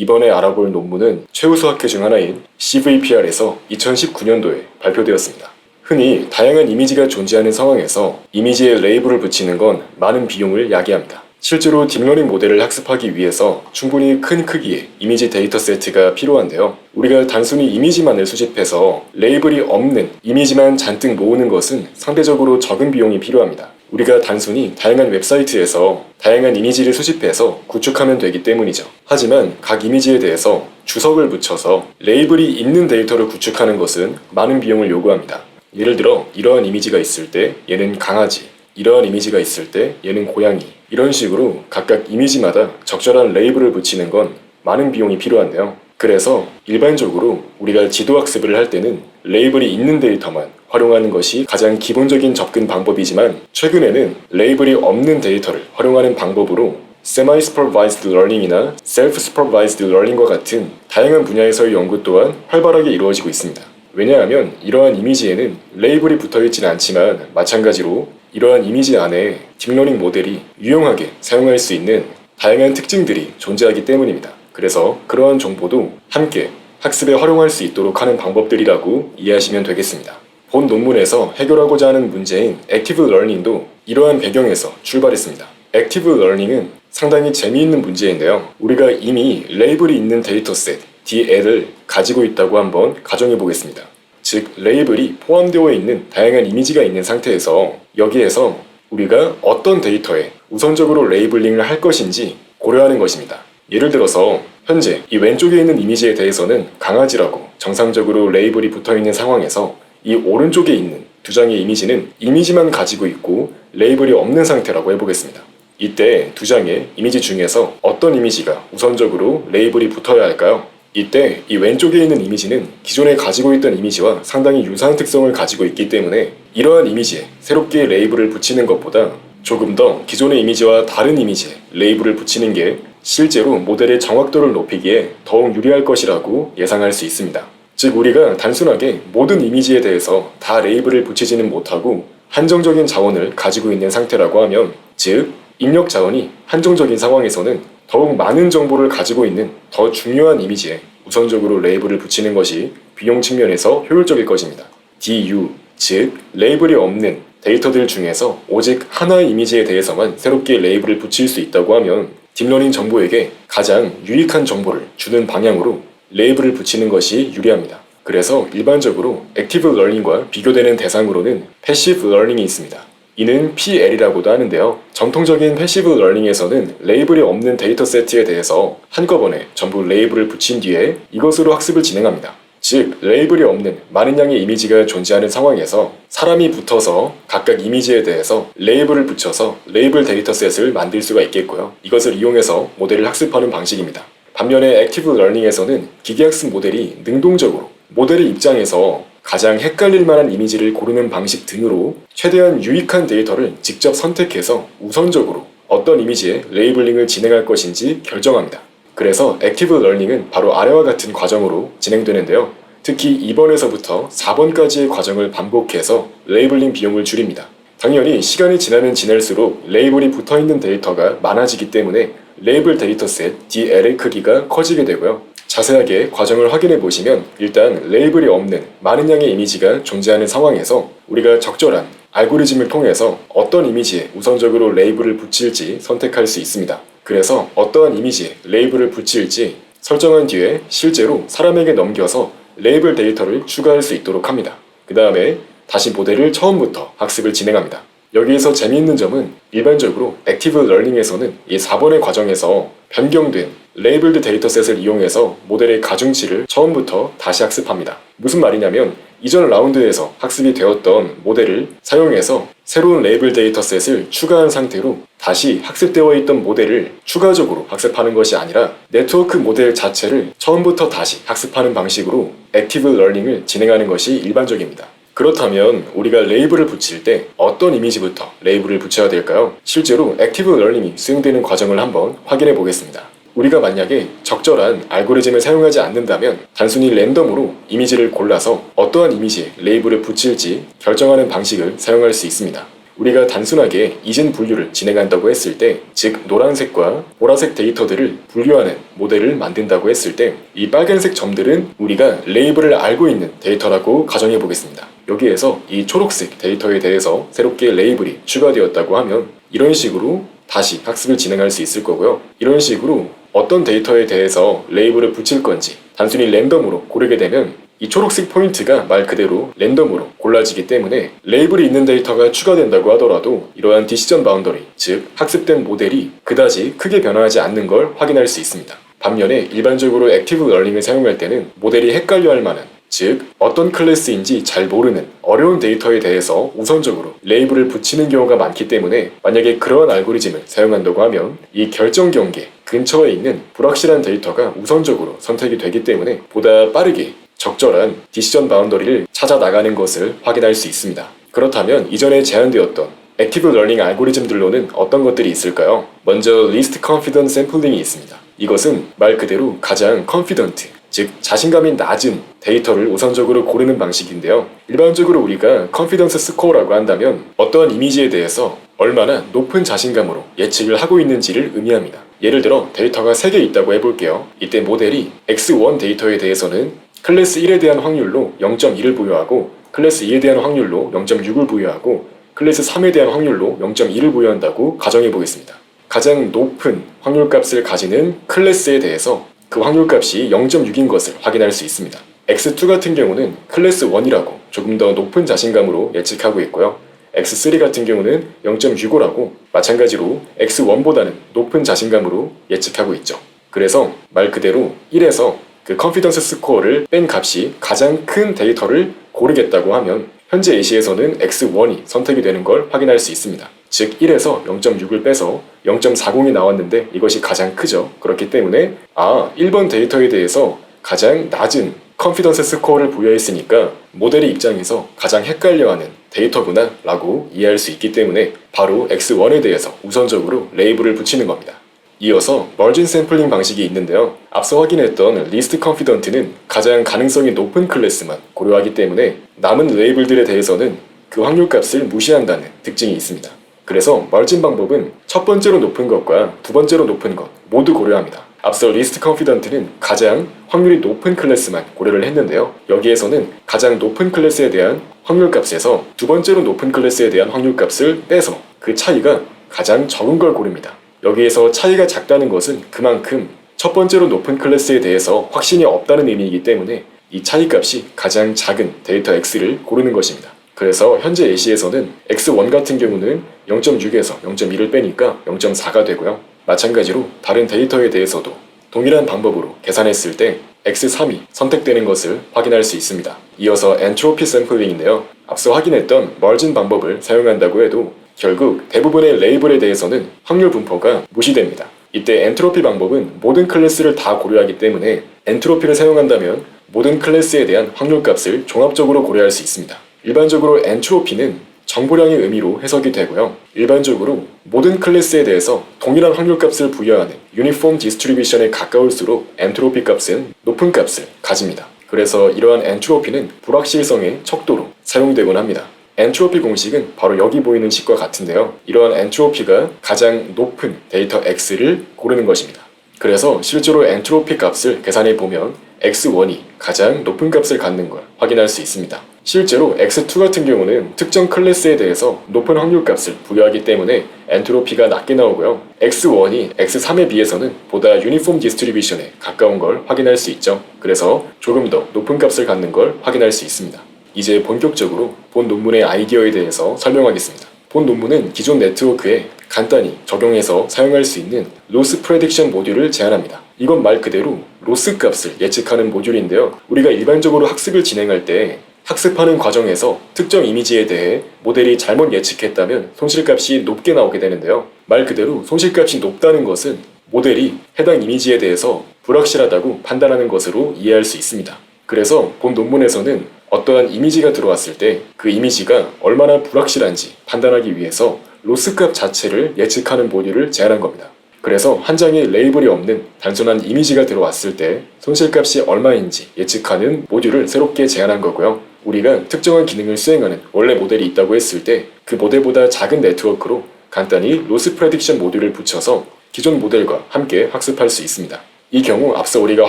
이번에 알아볼 논문은 최우수 학회 중 하나인 CVPR에서 2019년도에 발표되었습니다. 흔히 다양한 이미지가 존재하는 상황에서 이미지에 레이블을 붙이는 건 많은 비용을 야기합니다. 실제로 딥러닝 모델을 학습하기 위해서 충분히 큰 크기의 이미지 데이터 세트가 필요한데요. 우리가 단순히 이미지만을 수집해서 레이블이 없는 이미지만 잔뜩 모으는 것은 상대적으로 적은 비용이 필요합니다. 우리가 단순히 다양한 웹사이트에서 다양한 이미지를 수집해서 구축하면 되기 때문이죠. 하지만 각 이미지에 대해서 주석을 붙여서 레이블이 있는 데이터를 구축하는 것은 많은 비용을 요구합니다. 예를 들어 이러한 이미지가 있을 때 얘는 강아지, 이러한 이미지가 있을 때 얘는 고양이 이런 식으로 각각 이미지마다 적절한 레이블을 붙이는 건 많은 비용이 필요한데요. 그래서 일반적으로 우리가 지도 학습을 할 때는 레이블이 있는 데이터만 활용하는 것이 가장 기본적인 접근 방법이지만 최근에는 레이블이 없는 데이터를 활용하는 방법으로 Semi-Supervised Learning이나 Self-Supervised Learning과 같은 다양한 분야에서의 연구 또한 활발하게 이루어지고 있습니다. 왜냐하면 이러한 이미지에는 레이블이 붙어 있지는 않지만 마찬가지로 이러한 이미지 안에 딥러닝 모델이 유용하게 사용할 수 있는 다양한 특징들이 존재하기 때문입니다. 그래서 그러한 정보도 함께 학습에 활용할 수 있도록 하는 방법들이라고 이해하시면 되겠습니다. 본 논문에서 해결하고자 하는 문제인 액티브 러닝도 이러한 배경에서 출발했습니다. 액티브 러닝은 상당히 재미있는 문제인데요. 우리가 이미 레이블이 있는 데이터셋 DL을 가지고 있다고 한번 가정해 보겠습니다. 즉 레이블이 포함되어 있는 다양한 이미지가 있는 상태에서 여기에서 우리가 어떤 데이터에 우선적으로 레이블링을 할 것인지 고려하는 것입니다. 예를 들어서 현재 이 왼쪽에 있는 이미지에 대해서는 강아지라고 정상적으로 레이블이 붙어 있는 상황에서 이 오른쪽에 있는 두 장의 이미지는 이미지만 가지고 있고 레이블이 없는 상태라고 해보겠습니다. 이때 두 장의 이미지 중에서 어떤 이미지가 우선적으로 레이블이 붙어야 할까요? 이때 이 왼쪽에 있는 이미지는 기존에 가지고 있던 이미지와 상당히 유사한 특성을 가지고 있기 때문에 이러한 이미지에 새롭게 레이블을 붙이는 것보다 조금 더 기존의 이미지와 다른 이미지에 레이블을 붙이는 게 실제로 모델의 정확도를 높이기에 더욱 유리할 것이라고 예상할 수 있습니다. 즉 우리가 단순하게 모든 이미지에 대해서 다 레이블을 붙이지는 못하고 한정적인 자원을 가지고 있는 상태라고 하면 즉 입력 자원이 한정적인 상황에서는 더욱 많은 정보를 가지고 있는 더 중요한 이미지에 우선적으로 레이블을 붙이는 것이 비용 측면에서 효율적일 것입니다. DU, 즉 레이블이 없는 데이터들 중에서 오직 하나의 이미지에 대해서만 새롭게 레이블을 붙일 수 있다고 하면 딥러닝 정보에게 가장 유익한 정보를 주는 방향으로 레이블을 붙이는 것이 유리합니다. 그래서 일반적으로 액티브 러닝과 비교되는 대상으로는 패시브 러닝이 있습니다. 이는 PL이라고도 하는데요. 전통적인 패시브 러닝에서는 레이블이 없는 데이터 세트에 대해서 한꺼번에 전부 레이블을 붙인 뒤에 이것으로 학습을 진행합니다. 즉, 레이블이 없는 많은 양의 이미지가 존재하는 상황에서 사람이 붙어서 각각 이미지에 대해서 레이블을 붙여서 레이블 데이터셋을 만들 수가 있겠고요. 이것을 이용해서 모델을 학습하는 방식입니다. 반면에 액티브 러닝에서는 기계학습 모델이 능동적으로 모델의 입장에서 가장 헷갈릴 만한 이미지를 고르는 방식 등으로 최대한 유익한 데이터를 직접 선택해서 우선적으로 어떤 이미지에 레이블링을 진행할 것인지 결정합니다. 그래서 액티브 러닝은 바로 아래와 같은 과정으로 진행되는데요. 특히 2번에서부터 4번까지의 과정을 반복해서 레이블링 비용을 줄입니다. 당연히 시간이 지나면 지날수록 레이블이 붙어 있는 데이터가 많아지기 때문에 레이블 데이터셋 DL의 크기가 커지게 되고요. 자세하게 과정을 확인해 보시면 일단 레이블이 없는 많은 양의 이미지가 존재하는 상황에서 우리가 적절한 알고리즘을 통해서 어떤 이미지에 우선적으로 레이블을 붙일지 선택할 수 있습니다. 그래서 어떠한 이미지에 레이블을 붙일지 설정한 뒤에 실제로 사람에게 넘겨서 레이블 데이터를 추가할 수 있도록 합니다. 그 다음에 다시 모델을 처음부터 학습을 진행합니다. 여기에서 재미있는 점은 일반적으로 액티브 러닝에서는 이 4번의 과정에서 변경된 레이블드 데이터셋을 이용해서 모델의 가중치를 처음부터 다시 학습합니다. 무슨 말이냐면 이전 라운드에서 학습이 되었던 모델을 사용해서 새로운 레이블 데이터셋을 추가한 상태로 다시 학습되어 있던 모델을 추가적으로 학습하는 것이 아니라 네트워크 모델 자체를 처음부터 다시 학습하는 방식으로 액티브 러닝을 진행하는 것이 일반적입니다. 그렇다면 우리가 레이블을 붙일 때 어떤 이미지부터 레이블을 붙여야 될까요? 실제로 액티브 러닝이 수행되는 과정을 한번 확인해 보겠습니다. 우리가 만약에 적절한 알고리즘을 사용하지 않는다면 단순히 랜덤으로 이미지를 골라서 어떠한 이미지에 레이블을 붙일지 결정하는 방식을 사용할 수 있습니다. 우리가 단순하게 이진 분류를 진행한다고 했을 때, 즉 노란색과 보라색 데이터들을 분류하는 모델을 만든다고 했을 때, 이 빨간색 점들은 우리가 레이블을 알고 있는 데이터라고 가정해 보겠습니다. 여기에서 이 초록색 데이터에 대해서 새롭게 레이블이 추가되었다고 하면 이런 식으로 다시 학습을 진행할 수 있을 거고요. 이런 식으로 어떤 데이터에 대해서 레이블을 붙일 건지 단순히 랜덤으로 고르게 되면 이 초록색 포인트가 말 그대로 랜덤으로 골라지기 때문에 레이블이 있는 데이터가 추가된다고 하더라도 이러한 디시전 바운더리, 즉 학습된 모델이 그다지 크게 변화하지 않는 걸 확인할 수 있습니다. 반면에 일반적으로 액티브 러닝을 사용할 때는 모델이 헷갈려 할 만한 즉 어떤 클래스인지 잘 모르는 어려운 데이터에 대해서 우선적으로 레이블을 붙이는 경우가 많기 때문에 만약에 그러한 알고리즘을 사용한다고 하면 이 결정 경계 근처에 있는 불확실한 데이터가 우선적으로 선택이 되기 때문에 보다 빠르게 적절한 디시전 바운더리를 찾아 나가는 것을 확인할 수 있습니다. 그렇다면 이전에 제안되었던 액티브 러닝 알고리즘들로는 어떤 것들이 있을까요? 먼저 리스트 컨피던스 샘플링이 있습니다. 이것은 말 그대로 가장 컨피던트, 즉 자신감이 낮은 데이터를 우선적으로 고르는 방식인데요. 일반적으로 우리가 컨피던스 스코어라고 한다면 어떠한 이미지에 대해서 얼마나 높은 자신감으로 예측을 하고 있는지를 의미합니다. 예를 들어 데이터가 3개 있다고 해볼게요. 이때 모델이 x1 데이터에 대해서는 클래스 1에 대한 확률로 0.1을 부여하고 클래스 2에 대한 확률로 0.6을 부여하고 클래스 3에 대한 확률로 0.2를 부여한다고 가정해 보겠습니다. 가장 높은 확률값을 가지는 클래스에 대해서 그 확률값이 0.6인 것을 확인할 수 있습니다. X2 같은 경우는 클래스 1이라고 조금 더 높은 자신감으로 예측하고 있고요. X3 같은 경우는 0.65라고 마찬가지로 X1보다는 높은 자신감으로 예측하고 있죠. 그래서 말 그대로 1에서 그 컨피던스 스코어를 뺀 값이 가장 큰 데이터를 고르겠다고 하면 현재 예시에서는 X1이 선택이 되는 걸 확인할 수 있습니다. 즉 1에서 0.6을 빼서 0.40이 나왔는데 이것이 가장 크죠. 그렇기 때문에 아 1번 데이터에 대해서 가장 낮은 컨피던스 스코어를 부여했으니까 모델의 입장에서 가장 헷갈려하는 데이터구나 라고 이해할 수 있기 때문에 바로 X1에 대해서 우선적으로 레이블을 붙이는 겁니다. 이어서 머진 샘플링 방식이 있는데요. 앞서 확인했던 리스트 컨피던트는 가장 가능성이 높은 클래스만 고려하기 때문에 남은 레이블들에 대해서는 그 확률값을 무시한다는 특징이 있습니다. 그래서 멀진 방법은 첫 번째로 높은 것과 두 번째로 높은 것 모두 고려합니다. 앞서 리스트 컨피던트는 가장 확률이 높은 클래스만 고려를 했는데요. 여기에서는 가장 높은 클래스에 대한 확률값에서 두 번째로 높은 클래스에 대한 확률값을 빼서 그 차이가 가장 적은 걸 고릅니다. 여기에서 차이가 작다는 것은 그만큼 첫 번째로 높은 클래스에 대해서 확신이 없다는 의미이기 때문에 이 차이 값이 가장 작은 데이터 X를 고르는 것입니다. 그래서 현재 예시에서는 X1 같은 경우는 0.6에서 0.1을 빼니까 0.4가 되고요. 마찬가지로 다른 데이터에 대해서도 동일한 방법으로 계산했을 때 X3이 선택되는 것을 확인할 수 있습니다. 이어서 엔트로피 샘플링인데요. 앞서 확인했던 멀진 방법을 사용한다고 해도 결국 대부분의 레이블에 대해서는 확률 분포가 무시됩니다. 이때 엔트로피 방법은 모든 클래스를 다 고려하기 때문에 엔트로피를 사용한다면 모든 클래스에 대한 확률 값을 종합적으로 고려할 수 있습니다. 일반적으로 엔트로피는 정보량의 의미로 해석이 되고요. 일반적으로 모든 클래스에 대해서 동일한 확률값을 부여하는 유니폼 디스트리뷰션에 가까울수록 엔트로피 값은 높은 값을 가집니다. 그래서 이러한 엔트로피는 불확실성의 척도로 사용되곤 합니다. 엔트로피 공식은 바로 여기 보이는 식과 같은데요. 이러한 엔트로피가 가장 높은 데이터 X를 고르는 것입니다. 그래서 실제로 엔트로피 값을 계산해 보면 X1이 가장 높은 값을 갖는 걸 확인할 수 있습니다. 실제로 X2 같은 경우는 특정 클래스에 대해서 높은 확률값을 부여하기 때문에 엔트로피가 낮게 나오고요. X1이 X3에 비해서는 보다 유니폼 디스트리뷰션에 가까운 걸 확인할 수 있죠. 그래서 조금 더 높은 값을 갖는 걸 확인할 수 있습니다. 이제 본격적으로 본 논문의 아이디어에 대해서 설명하겠습니다. 본 논문은 기존 네트워크에 간단히 적용해서 사용할 수 있는 로스 프레딕션 모듈을 제안합니다. 이건 말 그대로 로스 값을 예측하는 모듈인데요. 우리가 일반적으로 학습을 진행할 때 학습하는 과정에서 특정 이미지에 대해 모델이 잘못 예측했다면 손실값이 높게 나오게 되는데요. 말 그대로 손실값이 높다는 것은 모델이 해당 이미지에 대해서 불확실하다고 판단하는 것으로 이해할 수 있습니다. 그래서 본 논문에서는 어떠한 이미지가 들어왔을 때 그 이미지가 얼마나 불확실한지 판단하기 위해서 로스값 자체를 예측하는 모듈을 제안한 겁니다. 그래서 한 장에 레이블이 없는 단순한 이미지가 들어왔을 때 손실값이 얼마인지 예측하는 모듈을 새롭게 제안한 거고요. 우리가 특정한 기능을 수행하는 원래 모델이 있다고 했을 때 그 모델보다 작은 네트워크로 간단히 로스 프레딕션 모듈을 붙여서 기존 모델과 함께 학습할 수 있습니다. 이 경우 앞서 우리가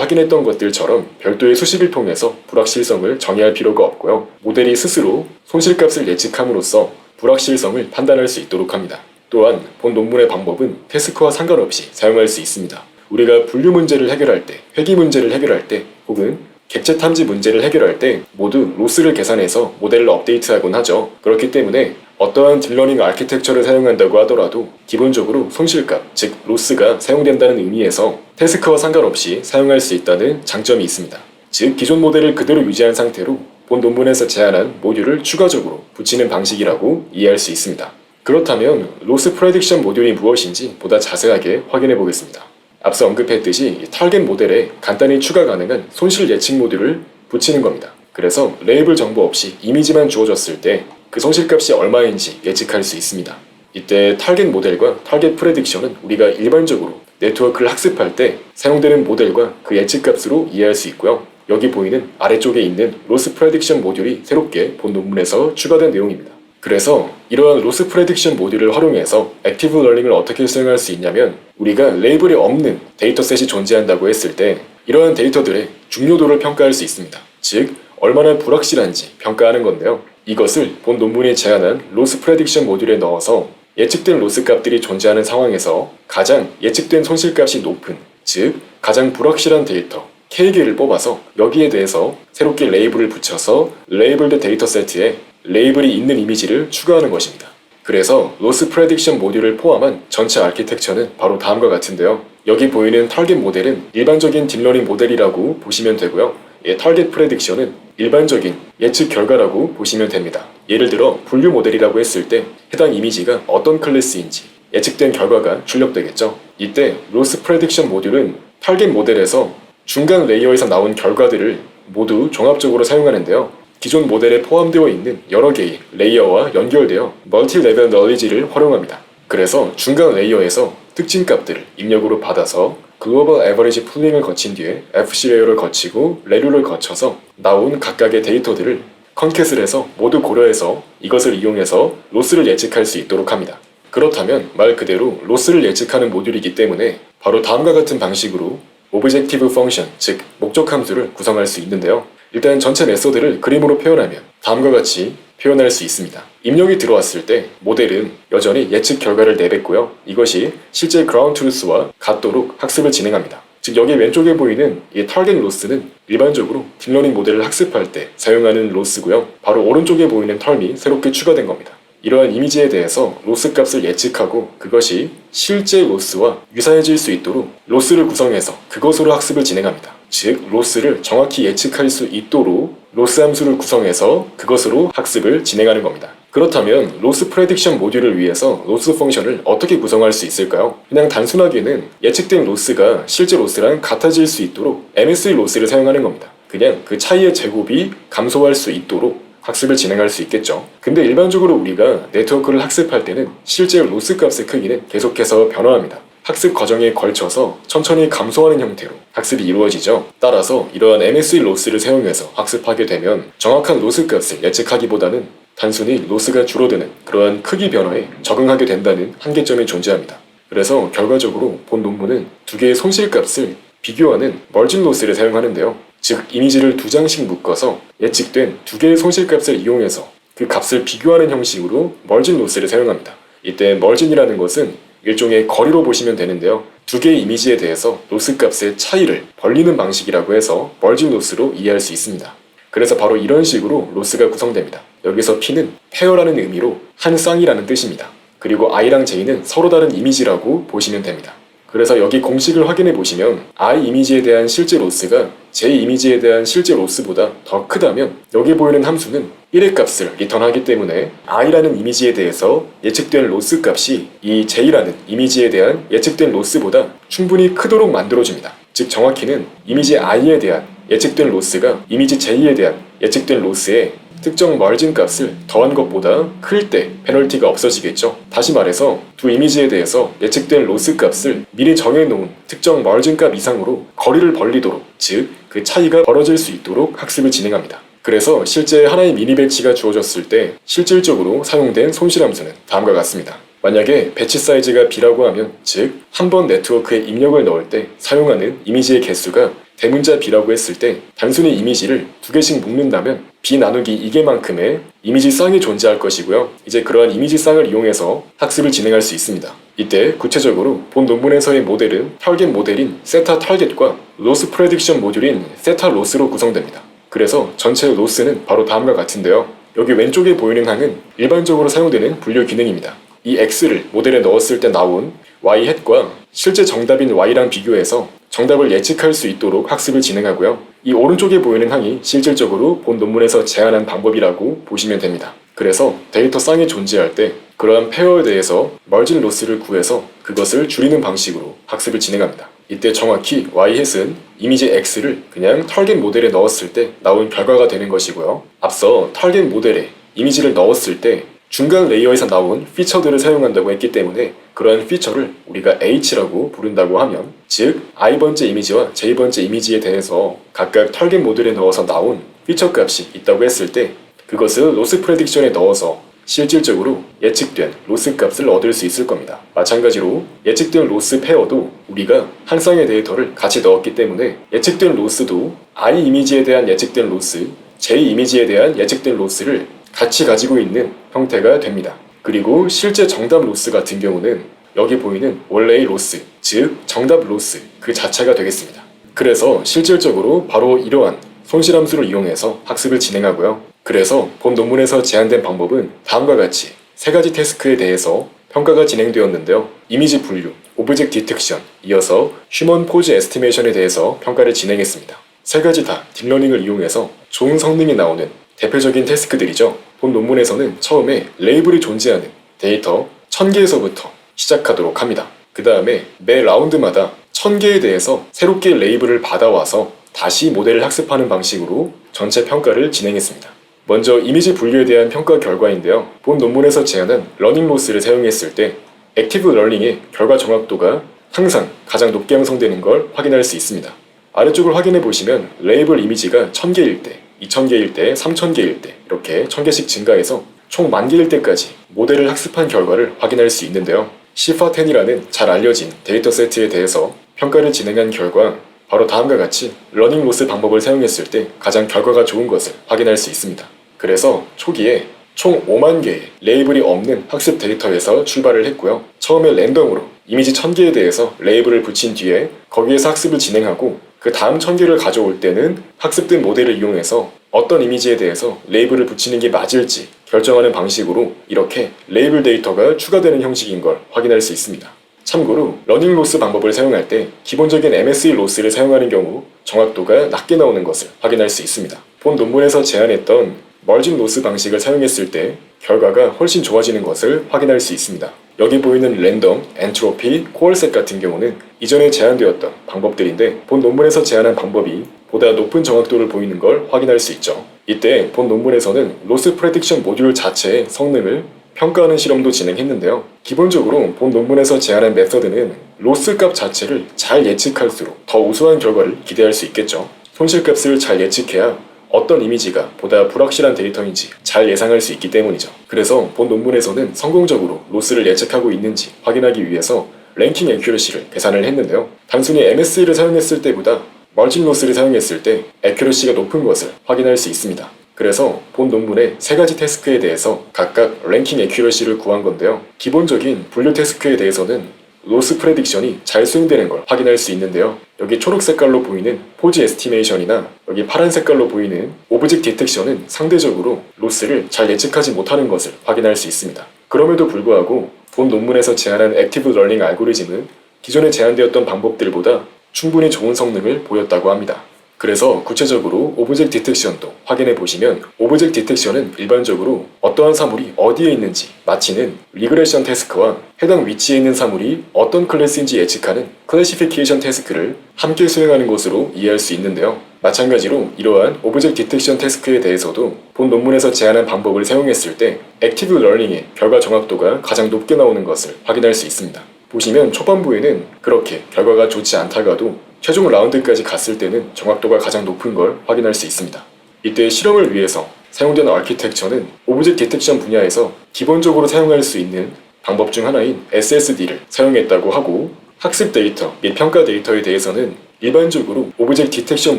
확인했던 것들처럼 별도의 수식을 통해서 불확실성을 정의할 필요가 없고요. 모델이 스스로 손실값을 예측함으로써 불확실성을 판단할 수 있도록 합니다. 또한 본 논문의 방법은 태스크와 상관없이 사용할 수 있습니다. 우리가 분류 문제를 해결할 때, 회귀 문제를 해결할 때, 혹은 객체 탐지 문제를 해결할 때 모두 로스를 계산해서 모델을 업데이트하곤 하죠. 그렇기 때문에 어떠한 딥러닝 아키텍처를 사용한다고 하더라도 기본적으로 손실값, 즉 로스가 사용된다는 의미에서 태스크와 상관없이 사용할 수 있다는 장점이 있습니다. 즉 기존 모델을 그대로 유지한 상태로 본 논문에서 제안한 모듈을 추가적으로 붙이는 방식이라고 이해할 수 있습니다. 그렇다면 로스 프레딕션 모듈이 무엇인지 보다 자세하게 확인해 보겠습니다. 앞서 언급했듯이 이 타겟 모델에 간단히 추가 가능한 손실 예측 모듈을 붙이는 겁니다. 그래서 레이블 정보 없이 이미지만 주어졌을 때 그 손실값이 얼마인지 예측할 수 있습니다. 이때 타겟 모델과 타겟 프레딕션은 우리가 일반적으로 네트워크를 학습할 때 사용되는 모델과 그 예측값으로 이해할 수 있고요. 여기 보이는 아래쪽에 있는 로스 프레딕션 모듈이 새롭게 본 논문에서 추가된 내용입니다. 그래서 이러한 로스 프레딕션 모듈을 활용해서 액티브 러닝을 어떻게 수행할 수 있냐면 우리가 레이블이 없는 데이터셋이 존재한다고 했을 때 이러한 데이터들의 중요도를 평가할 수 있습니다. 즉 얼마나 불확실한지 평가하는 건데요. 이것을 본 논문에 제안한 로스 프레딕션 모듈에 넣어서 예측된 로스 값들이 존재하는 상황에서 가장 예측된 손실값이 높은 즉 가장 불확실한 데이터 K개를 뽑아서 여기에 대해서 새롭게 레이블을 붙여서 레이블드 데이터 세트에 레이블이 있는 이미지를 추가하는 것입니다. 그래서 로스 프레딕션 모듈을 포함한 전체 아키텍처는 바로 다음과 같은데요. 여기 보이는 타겟 모델은 일반적인 딥러닝 모델이라고 보시면 되고요. 예, 타겟 프레딕션은 일반적인 예측 결과라고 보시면 됩니다. 예를 들어 분류 모델이라고 했을 때 해당 이미지가 어떤 클래스인지 예측된 결과가 출력되겠죠. 이때 로스 프레딕션 모듈은 타겟 모델에서 중간 레이어에서 나온 결과들을 모두 종합적으로 사용하는데요. 기존 모델에 포함되어 있는 여러 개의 레이어와 연결되어 멀티 레벨 널리지를 활용합니다. 그래서 중간 레이어에서 특징 값들을 입력으로 받아서 글로벌 에버리지 풀링을 거친 뒤에 FC 레이어를 거치고 레류를 거쳐서 나온 각각의 데이터들을 컨캣을 해서 모두 고려해서 이것을 이용해서 로스를 예측할 수 있도록 합니다. 그렇다면 말 그대로 로스를 예측하는 모듈이기 때문에 바로 다음과 같은 방식으로 오브젝티브 펑션, 즉 목적 함수를 구성할 수 있는데요. 일단 전체 메소드를 그림으로 표현하면 다음과 같이 표현할 수 있습니다. 입력이 들어왔을 때 모델은 여전히 예측 결과를 내뱉고요. 이것이 실제 그라운드 트루스와 같도록 학습을 진행합니다. 즉 여기 왼쪽에 보이는 이 타겟 로스는 일반적으로 딥러닝 모델을 학습할 때 사용하는 로스고요. 바로 오른쪽에 보이는 텀이 새롭게 추가된 겁니다. 이러한 이미지에 대해서 로스 값을 예측하고 그것이 실제 로스와 유사해질 수 있도록 로스를 구성해서 그것으로 학습을 진행합니다. 즉, 로스를 정확히 예측할 수 있도록 로스 함수를 구성해서 그것으로 학습을 진행하는 겁니다. 그렇다면 로스 프레딕션 모듈을 위해서 로스 펑션을 어떻게 구성할 수 있을까요? 그냥 단순하게는 예측된 로스가 실제 로스랑 같아질 수 있도록 MSE 로스를 사용하는 겁니다. 그냥 그 차이의 제곱이 감소할 수 있도록 학습을 진행할 수 있겠죠. 근데 일반적으로 우리가 네트워크를 학습할 때는 실제 로스 값의 크기는 계속해서 변화합니다. 학습 과정에 걸쳐서 천천히 감소하는 형태로 학습이 이루어지죠. 따라서 이러한 MSE 로스를 사용해서 학습하게 되면 정확한 로스 값을 예측하기보다는 단순히 로스가 줄어드는 그러한 크기 변화에 적응하게 된다는 한계점이 존재합니다. 그래서 결과적으로 본 논문은 두 개의 손실 값을 비교하는 멀진 로스를 사용하는데요. 즉 이미지를 두 장씩 묶어서 예측된 두 개의 손실값을 이용해서 그 값을 비교하는 형식으로 멀진 로스를 사용합니다. 이때 멀진이라는 것은 일종의 거리로 보시면 되는데요. 두 개의 이미지에 대해서 로스 값의 차이를 벌리는 방식이라고 해서 멀진 로스로 이해할 수 있습니다. 그래서 바로 이런 식으로 로스가 구성됩니다. 여기서 P는 페어라는 의미로 한 쌍이라는 뜻입니다. 그리고 I랑 J는 서로 다른 이미지라고 보시면 됩니다. 그래서 여기 공식을 확인해 보시면 I 이미지에 대한 실제 로스가 J 이미지에 대한 실제 로스보다 더 크다면 여기 보이는 함수는 1의 값을 리턴하기 때문에 I라는 이미지에 대해서 예측된 로스 값이 이 J라는 이미지에 대한 예측된 로스보다 충분히 크도록 만들어줍니다. 즉 정확히는 이미지 I에 대한 예측된 로스가 이미지 J에 대한 예측된 로스에 특정 멀진 값을 더한 것보다 클 때 페널티가 없어지겠죠. 다시 말해서 두 이미지에 대해서 예측된 로스 값을 미리 정해놓은 특정 멀진 값 이상으로 거리를 벌리도록 즉 그 차이가 벌어질 수 있도록 학습을 진행합니다. 그래서 실제 하나의 미니 배치가 주어졌을 때 실질적으로 사용된 손실함수는 다음과 같습니다. 만약에 배치 사이즈가 B라고 하면 즉 한 번 네트워크에 입력을 넣을 때 사용하는 이미지의 개수가 대문자 B라고 했을 때 단순히 이미지를 두 개씩 묶는다면 B 나누기 2개만큼의 이미지 쌍이 존재할 것이고요. 이제 그러한 이미지 쌍을 이용해서 학습을 진행할 수 있습니다. 이때 구체적으로 본 논문에서의 모델은 타겟 모델인 세타 타겟과 로스 프레딕션 모듈인 세타 로스로 구성됩니다. 그래서 전체 로스는 바로 다음과 같은데요. 여기 왼쪽에 보이는 항은 일반적으로 사용되는 분류 기능입니다. 이 x를 모델에 넣었을 때 나온 y 햇과 실제 정답인 y랑 비교해서 정답을 예측할 수 있도록 학습을 진행하고요. 이 오른쪽에 보이는 항이 실질적으로 본 논문에서 제안한 방법이라고 보시면 됩니다. 그래서 데이터 쌍이 존재할 때 그러한 페어에 대해서 멀진 로스를 구해서 그것을 줄이는 방식으로 학습을 진행합니다. 이때 정확히 y햇은 이미지 x를 그냥 털겟 모델에 넣었을 때 나온 결과가 되는 것이고요. 앞서 털겟 모델에 이미지를 넣었을 때 중간 레이어에서 나온 피처들을 사용한다고 했기 때문에 그러한 피처를 우리가 H라고 부른다고 하면 즉 i번째 이미지와 j번째 이미지에 대해서 각각 털겟 모델에 넣어서 나온 피처 값이 있다고 했을 때 그것을 로스 프레딕션에 넣어서 실질적으로 예측된 로스 값을 얻을 수 있을 겁니다. 마찬가지로 예측된 로스 페어도 우리가 한 쌍의 데이터를 같이 넣었기 때문에 예측된 로스도 i 이미지에 대한 예측된 로스, j 이미지에 대한 예측된 로스를 같이 가지고 있는 형태가 됩니다. 그리고 실제 정답 로스 같은 경우는 여기 보이는 원래의 로스, 즉 정답 로스 그 자체가 되겠습니다. 그래서 실질적으로 바로 이러한 손실함수를 이용해서 학습을 진행하고요. 그래서 본 논문에서 제안된 방법은 다음과 같이 세 가지 태스크에 대해서 평가가 진행되었는데요. 이미지 분류, 오브젝트 디텍션, 이어서 휴먼 포즈 에스티메이션에 대해서 평가를 진행했습니다. 세 가지 다 딥러닝을 이용해서 좋은 성능이 나오는 대표적인 태스크들이죠. 본 논문에서는 처음에 레이블이 존재하는 데이터 1000개에서부터 시작하도록 합니다. 그 다음에 매 라운드마다 1000개에 대해서 새롭게 레이블을 받아와서 다시 모델을 학습하는 방식으로 전체 평가를 진행했습니다. 먼저 이미지 분류에 대한 평가 결과인데요. 본 논문에서 제안한 러닝 로스를 사용했을 때 액티브 러닝의 결과 정확도가 항상 가장 높게 형성되는 걸 확인할 수 있습니다. 아래쪽을 확인해 보시면 레이블 이미지가 1000개일 때, 2000개일 때, 3000개일 때 이렇게 1000개씩 증가해서 총 만개일 때까지 모델을 학습한 결과를 확인할 수 있는데요. 시파10이라는 잘 알려진 데이터 세트에 대해서 평가를 진행한 결과 바로 다음과 같이 러닝 로스 방법을 사용했을 때 가장 결과가 좋은 것을 확인할 수 있습니다. 그래서 초기에 총 5만 개의 레이블이 없는 학습 데이터에서 출발을 했고요. 처음에 랜덤으로 이미지 1000개에 대해서 레이블을 붙인 뒤에 거기에서 학습을 진행하고 그 다음 1000개를 가져올 때는 학습된 모델을 이용해서 어떤 이미지에 대해서 레이블을 붙이는 게 맞을지 결정하는 방식으로 이렇게 레이블 데이터가 추가되는 형식인 걸 확인할 수 있습니다. 참고로 러닝 로스 방법을 사용할 때 기본적인 MSE 로스를 사용하는 경우 정확도가 낮게 나오는 것을 확인할 수 있습니다. 본 논문에서 제안했던 멀진 로스 방식을 사용했을 때 결과가 훨씬 좋아지는 것을 확인할 수 있습니다. 여기 보이는 랜덤, 엔트로피, 코얼셋 같은 경우는 이전에 제안되었던 방법들인데 본 논문에서 제안한 방법이 보다 높은 정확도를 보이는 걸 확인할 수 있죠. 이때 본 논문에서는 로스 프레딕션 모듈 자체의 성능을 평가하는 실험도 진행했는데요. 기본적으로 본 논문에서 제안한 메서드는 로스 값 자체를 잘 예측할수록 더 우수한 결과를 기대할 수 있겠죠. 손실값을 잘 예측해야 어떤 이미지가 보다 불확실한 데이터인지 잘 예상할 수 있기 때문이죠. 그래서 본 논문에서는 성공적으로 로스를 예측하고 있는지 확인하기 위해서 랭킹 에큐러시를 계산을 했는데요. 단순히 MSE를 사용했을 때보다 멀진 로스를 사용했을 때 에큐러시가 높은 것을 확인할 수 있습니다. 그래서 본 논문의 세 가지 태스크에 대해서 각각 랭킹 에큐러시를 구한 건데요. 기본적인 분류 태스크에 대해서는 로스 프레딕션이 잘 수행되는 걸 확인할 수 있는데요. 여기 초록 색깔로 보이는 포즈 에스티메이션이나 여기 파란 색깔로 보이는 오브젝트 디텍션은 상대적으로 로스를 잘 예측하지 못하는 것을 확인할 수 있습니다. 그럼에도 불구하고 본 논문에서 제안한 액티브 러닝 알고리즘은 기존에 제안되었던 방법들보다 충분히 좋은 성능을 보였다고 합니다. 그래서 구체적으로 오브젝트 디텍션도 확인해 보시면 오브젝트 디텍션은 일반적으로 어떠한 사물이 어디에 있는지 맞히는 리그레션 태스크와 해당 위치에 있는 사물이 어떤 클래스인지 예측하는 클래시피케이션 태스크를 함께 수행하는 것으로 이해할 수 있는데요. 마찬가지로 이러한 오브젝트 디텍션 태스크에 대해서도 본 논문에서 제안한 방법을 사용했을 때 액티브 러닝의 결과 정확도가 가장 높게 나오는 것을 확인할 수 있습니다. 보시면 초반부에는 그렇게 결과가 좋지 않다가도 최종 라운드까지 갔을 때는 정확도가 가장 높은 걸 확인할 수 있습니다. 이때 실험을 위해서 사용되는 아키텍처는 오브젝트 디텍션 분야에서 기본적으로 사용할 수 있는 방법 중 하나인 SSD를 사용했다고 하고 학습 데이터 및 평가 데이터에 대해서는 일반적으로 오브젝트 디텍션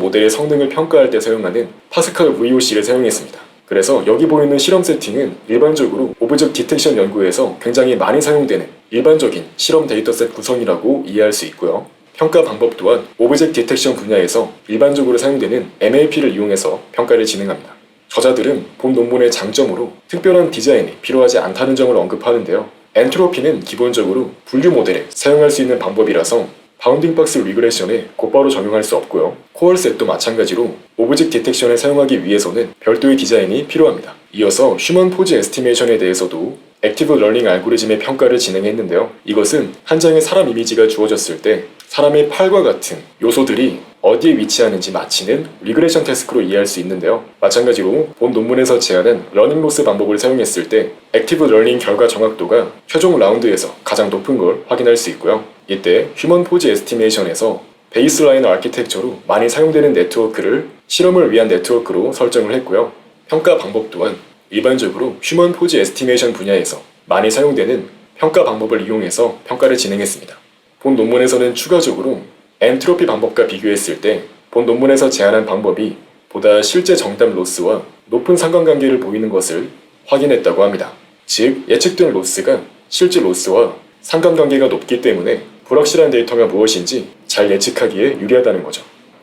모델의 성능을 평가할 때 사용하는 파스칼 VOC를 사용했습니다. 그래서 여기 보이는 실험 세팅은 일반적으로 오브젝트 디텍션 연구에서 굉장히 많이 사용되는 일반적인 실험 데이터셋 구성이라고 이해할 수 있고요. 평가 방법 또한 오브젝트 디텍션 분야에서 일반적으로 사용되는 MLP를 이용해서 평가를 진행합니다. 저자들은 본 논문의 장점으로 특별한 디자인이 필요하지 않다는 점을 언급하는데요. 엔트로피는 기본적으로 분류 모델에 사용할 수 있는 방법이라서 바운딩 박스 리그레션에 곧바로 적용할 수 없고요. 코어셋도 마찬가지로 오브젝트 디텍션에 사용하기 위해서는 별도의 디자인이 필요합니다. 이어서 휴먼 포즈 에스티메이션에 대해서도 액티브 러닝 알고리즘의 평가를 진행했는데요. 이것은 한 장의 사람 이미지가 주어졌을 때 사람의 팔과 같은 요소들이 어디에 위치하는지 맞히는 리그레션 태스크로 이해할 수 있는데요. 마찬가지로 본 논문에서 제안한 러닝 로스 방법을 사용했을 때 액티브 러닝 결과 정확도가 최종 라운드에서 가장 높은 걸 확인할 수 있고요. 이때 휴먼 포즈 에스티메이션에서 베이스라인 아키텍처로 많이 사용되는 네트워크를 실험을 위한 네트워크로 설정을 했고요. 평가 방법 또한 일반적으로 휴먼 포즈 에스티메이션 분야에서 많이 사용되는 평가 방법을 이용해서 평가를 진행했습니다. 본 논문에서는 추가적으로 엔트로피 방법과 비교했을 때 본 논문에서 제안한 방법이 보다 실제 정답 로스와 높은 상관관계를 보이는 것을 확인했다고 합니다. 즉, 예측된 로스가 실제 로스와 상관관계가 높기 때문에 불확실한 데이터가 무엇인지 잘 예측하기에 유리하다는 거죠.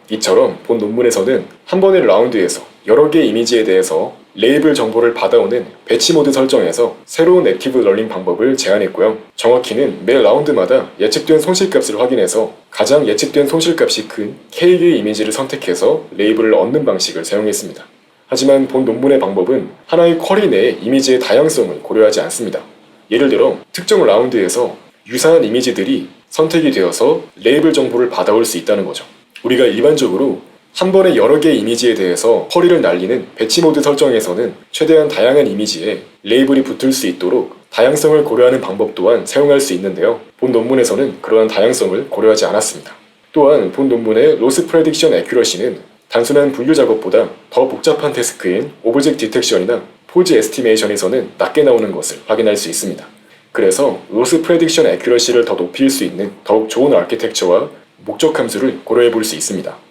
이처럼 본 논문에서는 한 번의 라운드에서 여러 개의 이미지에 대해서 레이블 정보를 받아오는 배치 모드 설정에서 새로운 액티브 러닝 방법을 제안했고요. 정확히는 매 라운드마다 예측된 손실값을 확인해서 가장 예측된 손실값이 큰 K개의 이미지를 선택해서 레이블을 얻는 방식을 사용했습니다. 하지만 본 논문의 방법은 하나의 쿼리 내에 이미지의 다양성을 고려하지 않습니다. 예를 들어 특정 라운드에서 유사한 이미지들이 선택이 되어서 레이블 정보를 받아올 수 있다는 거죠. 우리가 일반적으로 한 번에 여러 개의 이미지에 대해서 허리를 날리는 배치 모드 설정에서는 최대한 다양한 이미지에 레이블이 붙을 수 있도록 다양성을 고려하는 방법 또한 사용할 수 있는데요. 본 논문에서는 그러한 다양성을 고려하지 않았습니다. 또한 본 논문의 로스 프레딕션 애큐러시는 단순한 분류 작업보다 더 복잡한 태스크인 오브젝트 디텍션이나 포즈 에스티메이션에서는 낮게 나오는 것을 확인할 수 있습니다. 그래서 로스 프레딕션 애큐러시를 더 높일 수 있는 더욱 좋은 아키텍처와 목적 함수를 고려해 볼 수 있습니다.